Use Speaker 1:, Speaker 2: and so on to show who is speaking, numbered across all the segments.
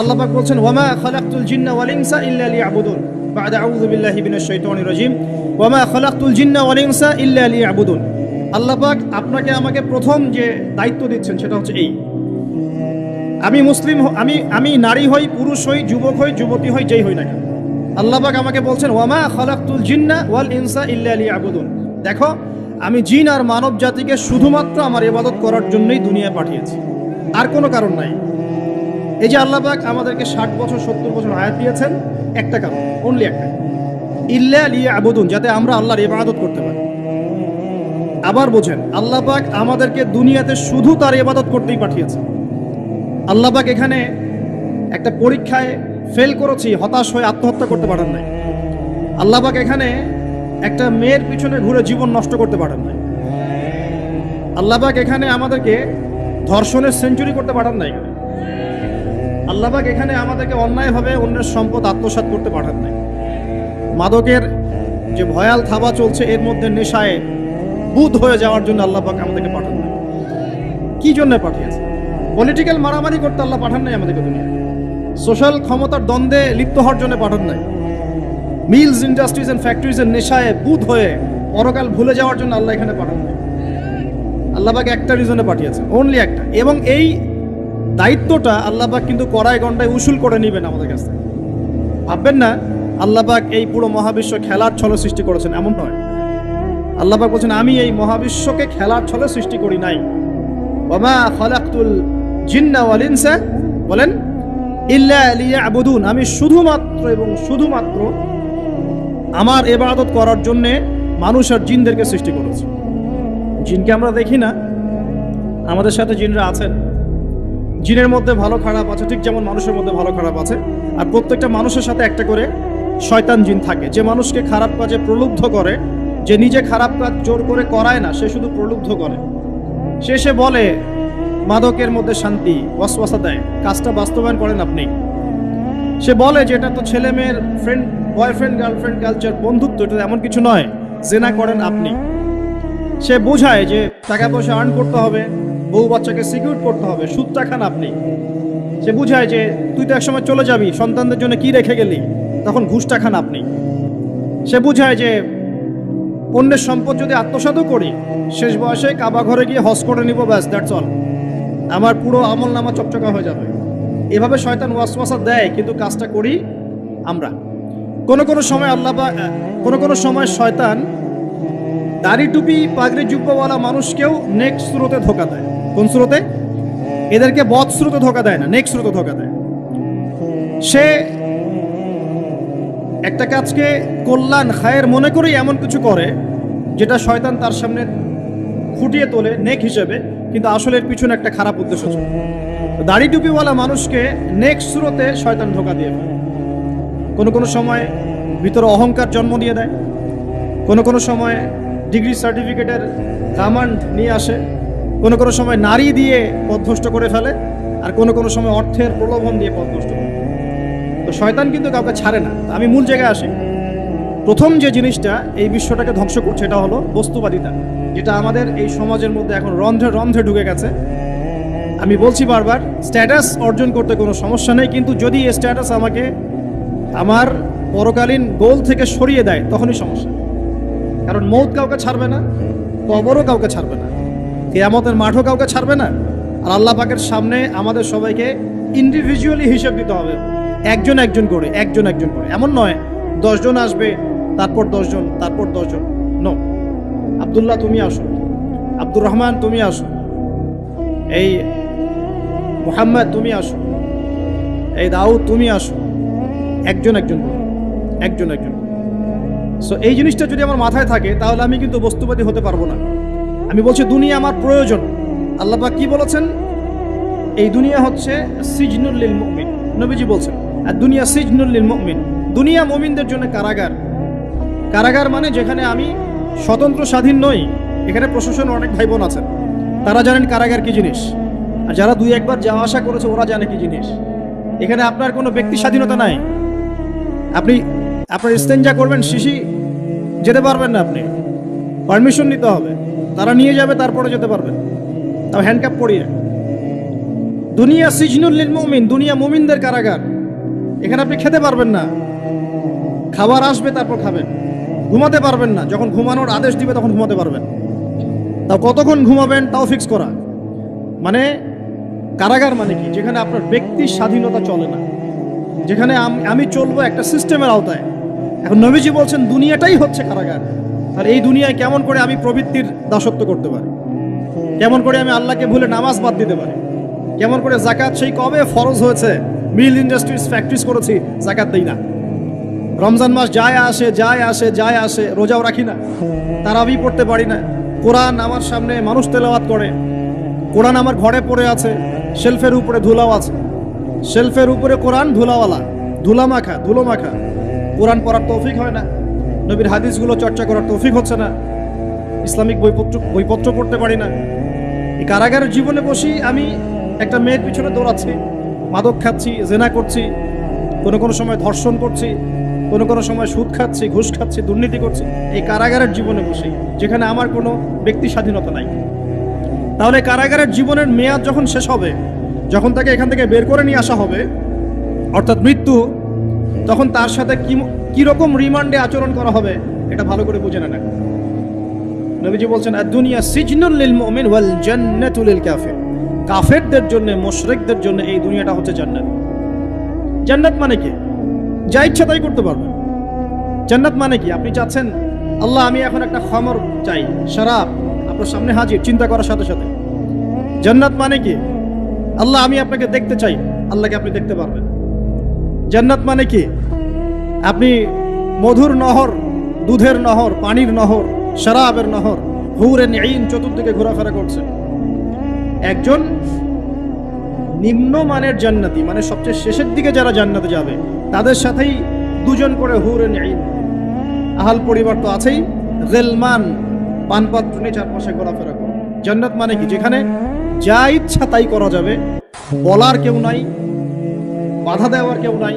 Speaker 1: আল্লাহ পাক বলছেন ওয়ামা খালাকতুল জিন্না ওয়াল ইনসা ইল্লা লিয়াবুদুন। বাদা আউযু বিল্লাহি মিনাশ শাইতানির রাজিম। ওয়ামা খালাকতুল জিন্না ওয়াল ইনসা ইল্লা লিয়াবুদুন। আল্লাহ পাক আপনাকে আমাকে প্রথম যে দায়িত্ব দিচ্ছেন সেটা হচ্ছে এই। আমি মুসলিম আমি আমি নারী হই, পুরুষ হই, যুবক হই, যুবতী হই, যেই হই না কেন। আল্লাহ পাক আমাকে বলছেন ওয়ামা খালাকতুল জিন্না ওয়াল ইনসা ইল্লা লিয়াবুদুন। দেখো, আমি জিন আর মানব জাতিকে শুধুমাত্র আমার ইবাদত করার জন্যই দুনিয়ায় পাঠিয়েছি। আর কোনো কারণ নাই। এই যে আল্লাহবাক আমাদেরকে ষাট বছর, সত্তর বছর আয়াত দিয়েছেন একটা কাম অনলি একটা ইল্লা লিয়া আবুদুন যাতে আমরা আল্লাহর ইবাদত করতে পারি। আবার বোঝেন, আল্লাহ পাক আমাদেরকে দুনিয়াতে শুধু তার ইবাদত করতেই পাঠিয়েছে আল্লাহ পাক এখানে একটা পরীক্ষায় ফেল করেছি, হতাশ হয়ে আত্মহত্যা করতে পারেন নাই। আল্লাহ পাক এখানে একটা মেয়ের পিছনে ঘুরে জীবন নষ্ট করতে পারেন নাই। আল্লাহ পাক এখানে আমাদেরকে ধর্ষণের সেঞ্চুরি করতে পারেন নাই। আল্লাহবাক এখানে আমাদেরকে অন্যায়ভাবে অন্যের সম্পদ আত্মসাৎ করতে পাঠান নাই। মাদকের যে ভয়াল থাবা চলছে, এর মধ্যে নেশায় বুধ হয়ে যাওয়ার জন্য আল্লাহবাক আমাদেরকে পাঠান নাই। কি জন্য পাঠিয়েছে? পলিটিক্যাল মারামারি করতে আল্লাহ পাঠান নাই আমাদেরকে দুনিয়া সোশ্যাল ক্ষমতার দ্বন্দ্বে লিপ্ত হওয়ার জন্য পাঠান নাই। মিলস ইন্ডাস্ট্রিজ অ্যান্ড ফ্যাক্টরিজের নেশায় বুধ হয়ে পরকাল ভুলে যাওয়ার জন্য আল্লাহ এখানে পাঠান নাই। আল্লাহবাক একটা রিজনে পাঠিয়েছে অনলি একটা। এবং এই দায়িত্বটা আল্লাহবাক কিন্তু কড়াই গন্ডায় উসুল করে নেবেন আমাদের কাছে। ভাববেন না আল্লাহবাক এই পুরো মহাবিশ্ব খেলার ছলে সৃষ্টি করেছেন, এমন নয়। আল্লাহবাক বলছেন, আমি এই মহাবিশ্বকে খেলার ছলে সৃষ্টি করি নাই। ওমা খলাকতুল জিন্না ওয়াল ইনসা, বলেন, ইল্লা লিয়াবুদুন। আমি শুধুমাত্র এবং শুধুমাত্র আমার এবাদত করার জন্যে মানুষ আর জিনদেরকে সৃষ্টি করেছি। জিনকে আমরা দেখি না। আমাদের সাথে জিনরা আছেন। জিনের মধ্যে ভালো খারাপ আছে, ঠিক যেমন মানুষের মধ্যে ভালো খারাপ আছে। আর প্রত্যেকটা মানুষের সাথে একটা করে শয়তান জিন থাকে। যে মানুষকে খারাপ কাজে প্রলুব্ধ করে, যে নিজে খারাপ কাজ জোর করে করায় না, সে শুধু প্রলুব্ধ করে। সে সে বলে, মাদকের মধ্যে শান্তি, ওয়াসওয়াসা দেয়। কাজটা বাস্তবায়ন করেন আপনি। সে বলে যে, এটা তো ছেলে মেয়ের ফ্রেন্ড বয়ফ্রেন্ড গার্লফ্রেন্ড কালচার বন্ধুত্ব, এটা এমন কিছু নয়। জেনা করেন আপনি। সে বোঝায় যে, টাকা পয়সা আর্ন করতে হবে। বউ বাচ্চাকে সিকিউর করতে হবে সুদটা খান আপনি। সে বুঝায় যে, তুই তো একসময় চলে যাবি, সন্তানদের জন্য কি রেখে গেলি? তখন ঘুষটা খান আপনি। সে বুঝায় যে অন্যের সম্পদ যদি আত্মসাতও করি, শেষ বয়সে কাবা ঘরে গিয়ে হজ করে নিব, ব্যাস দ্যাটস অল আমার পুরো আমল নামা চকচকা হয়ে যাবে। এভাবে শয়তান ওয়াসওয়াসা দেয়, কিন্তু কাজটা করি আমরা। কোনো কোনো সময় আল্লাহ কোনো কোনো সময় শয়তান দাড়ি টুপি পাগড়ি জুব্বাওয়ালা মানুষকেও নেক্সট স্রোতে ধোকা দেয়। কোন স্রোতে? এদেরকে বধ স্রোতে ধোকা দেয় না নেক্সট স্রোতে ধোকা দেয়। সে একটা কাজকে কল্যাণ, খায়ের মনে করেই এমন কিছু করে, যেটা শয়তান তার সামনে ফুটিয়ে তোলে, নেক হিসেবে, কিন্তু আসলে পিছনে একটা খারাপ উদ্দেশ্য ছিল। দাড়ি টুপিওয়ালা মানুষকে নেক্সট স্রোতে শয়তান ধোকা দিয়ে ফেলে। কোনো কোনো সময় ভিতরে অহংকার জন্ম দিয়ে দেয়। কোনো কোনো সময় ডিগ্রি সার্টিফিকেটের কামান্ড নিয়ে আসে। কোনো কোনো সময় নারী দিয়ে পথভ্রষ্ট করে ফেলে, আর কোনো কোনো সময় অর্থের প্রলোভন দিয়ে পথভ্রষ্ট করে তো শয়তান কিন্তু কাউকে ছাড়ে না। আমি মূল জায়গায় আসি। প্রথম যে জিনিসটা এই বিশ্বটাকে ধ্বংস করছে এটা হলো বস্তুবাদিতা, যেটা আমাদের এই সমাজের মধ্যে এখন রন্ধ্রে রন্ধ্রে ঢুকে গেছে। আমি বলছি বারবার, স্ট্যাটাস অর্জন করতে কোনো সমস্যা নেই, কিন্তু যদি এই স্ট্যাটাস আমাকে আমার পরকালীন গোল থেকে সরিয়ে দেয়, তখনই সমস্যা। কারণ মৌত কাউকে ছাড়বে না, কবরও কাউকে ছাড়বে না। কেয়ামতের মাঠও কাউকে ছাড়বে না। আর আল্লাহ পাকের সামনে আমাদের সবাইকে ইন্ডিভিজুয়ালি হিসেব দিতে হবে। একজন একজন করে, একজন একজন করে। এমন নয়, দশজন আসবে, তারপর দশজন তারপর দশজন। ন আবদুল্লাহ, তুমি আসো। আব্দুর রহমান, তুমি আসো। এই মোহাম্মদ, তুমি আসো। এই দাউদ, তুমি আসো। একজন একজন করে, একজন একজন সো এই জিনিসটা যদি আমার মাথায় থাকে, তাহলে আমি কিন্তু বস্তুবাদী হতে পারব না। আমি বলছি, দুনিয়া আমার প্রয়োজন। আল্লাহ পাক কি বলেছেন? এই দুনিয়া হচ্ছে সিজনুল্লিল মুমিন। নবীজি বলছেন, আর দুনিয়া সিজনুল্লিল মুমিন। দুনিয়া মুমিনদের জন্য কারাগার। কারাগার মানে যেখানে আমি স্বতন্ত্র স্বাধীন নই, এখানে প্রশাসন অনেক ভাই বোন আছেন। তারা জানেন কারাগার কি জিনিস। আর যারা দুই একবার যাওয়া আসা করেছে, ওরা জানে কি জিনিস। এখানে আপনার কোনো ব্যক্তি স্বাধীনতা নাই। আপনি, আপনার ইস্তেঞ্জা করবেন, শিশি যেতে পারবেন না আপনি। পারমিশন নিতে হবে। তারা নিয়ে যাবে, তারপরে যেতে পারবেন তাও হ্যান্ডক্যাপ পরিয়ে। দুনিয়া সিজনুল্লিল মুমিন, দুনিয়া মুমিনদের কারাগার। এখানে আপনি খেতে পারবেন না। খাবার আসবে, তারপর খাবেন। ঘুমাতে পারবেন না। যখন ঘুমানোর আদেশ দিবে, তখন ঘুমাতে পারবেন। তাও কতক্ষণ ঘুমাবেন, তাও ফিক্স করা। মানে কারাগার মানে কি? যেখানে আপনার ব্যক্তির স্বাধীনতা চলে না। যেখানে আমি চলবো একটা সিস্টেমের আওতায়। এখন নবীজি বলছেন, দুনিয়াটাই হচ্ছে কারাগার। আর এই দুনিয়ায় কেমন করে আমি প্রবৃত্তির দাসত্ব করতে পারি? কেমন করে আমি আল্লাহকে ভুলে নামাজ বাদ দিতে পারি? কেমন করে জাকাত সেই কবে ফরজ হয়েছে? মিল ইন্ডাস্ট্রিজ ফ্যাক্টরিজ করেছি, জাকাত দেই না। রমজান মাস যায় আসে যায় আসে যায় আসে, রোজাও রাখি না। তারাবি পড়তে পারি না। কোরআন আমার সামনে মানুষ তেলাওয়াত করে। কোরআন আমার ঘরে পড়ে আছে, শেলফের উপরে ধুলাও আছে। শেলফের উপরে কোরআন ধুলাওয়ালা। ধুলা মাখা ধুলো মাখা কোরআন পড়ার তৌফিক হয় না। নবীর হাদিসগুলো চর্চা করার তৌফিক হচ্ছে না। ইসলামিক বইপত্র বইপত্র পড়তে পারি না। এই কারাগারের জীবনে বসি আমি একটা মেয়ের পিছনে দৌড়াচ্ছি, মাদক খাচ্ছি, জেনা করছি, কোনো কোনো সময় ধর্ষণ করছি, কোনো কোনো সময় সুদ খাচ্ছি, ঘুষ খাচ্ছি, দুর্নীতি করছি। এই কারাগারের জীবনে বসি, যেখানে আমার কোনো ব্যক্তি স্বাধীনতা নাই। তাহলে কারাগারের জীবনের মেয়াদ যখন শেষ হবে, যখন তাকে এখান থেকে বের করে নিয়ে আসা হবে, অর্থাৎ মৃত্যু, তখন তার সাথে কি কীরকম রিমান্ডে আচরণ করা হবে, এটা ভালো করে বুঝে নেন নবীজি বলছেন দুনিয়া সিজনুল লিল মুমিন ওয়াল জান্নাতুল লিল কাফির। কাফেরদের জন্য, মুশরিকদের জন্য এই দুনিয়াটা হচ্ছে জান্নাত। জান্নাত মানে কি? যা ইচ্ছা তাই করতে পারবেন। জান্নাত মানে কি? আপনি চাচ্ছেন, আল্লাহ, আমি এখন একটা খমর চাই, শরাব, আপনার সামনে হাজির, চিন্তা করার সাথে সাথে। জান্নাত মানে কি? আল্লাহ, আমি আপনাকে দেখতে চাই, আল্লাহকে আপনি দেখতে পারবেন। জান্নাত মানে কি? আপনি মধুর নহর, দুধের নহর, পানির নহর, শরাবের নহর হুরে নেইন চতুর্দিকে ঘোরাফেরা করছেন। একজন নিম্নমানের জান্নাতি মানে সবচেয়ে শেষের দিকে যারা জান্নাতে যাবে, তাদের সাথেই দুজন করে হুরে নেইন আহাল পরিবার তো আছেই রেলমান পানপাত্র নিয়ে চারপাশে ঘোরাফেরা করে। জান্নাত মানে কি? যেখানে যা ইচ্ছা তাই করা যাবে, বলার কেউ নাই, বাধা দেওয়ার কেউ নাই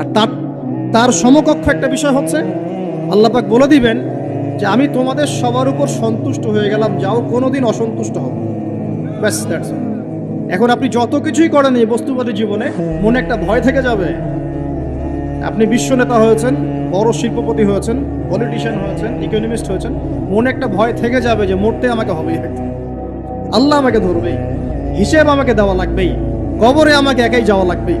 Speaker 1: আর তার তার সমকক্ষ একটা বিষয় হচ্ছে, আল্লাহ পাক বলে দিবেন যে আমি তোমাদের সবার উপর সন্তুষ্ট হয়ে গেলাম, যাও কোনোদিন অসন্তুষ্ট হবে ব্যাস দ্যাটস এখন আপনি যত কিছুই করেন এই বস্তুবাদী জীবনে, মনে একটা ভয় থেকে যাবে। আপনি বিশ্ব নেতা হয়েছেন, বড় শিল্পপতি হয়েছেন পলিটিশিয়ান হয়েছেন ইকোনমিস্ট হয়েছেন, মনে একটা ভয় থেকে যাবে যে মরতে আমাকে হবেই। আল্লাহ আমাকে ধরবেই, হিসেব আমাকে দেওয়া লাগবেই, কবরে আমাকে একাই যাওয়া লাগবেই।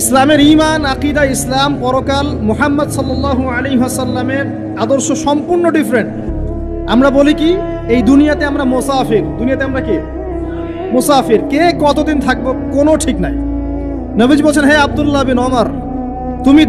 Speaker 1: ইসলামের ইমান আকিদা, ইসলাম, পরকাল মোহাম্মদ সাল্লু আলী হাসাল্লামের আদর্শ সম্পূর্ণ ডিফারেন্ট আমরা বলি কি, এই দুনিয়াতে আমরা মোসাফির। দুনিয়াতে আমরা কে? মুসাফির। কে কতদিন থাকব কোনো ঠিক নাই। নবীজ বলছেন হ্যাঁ আবদুল্লাহ বিন অমর তুমি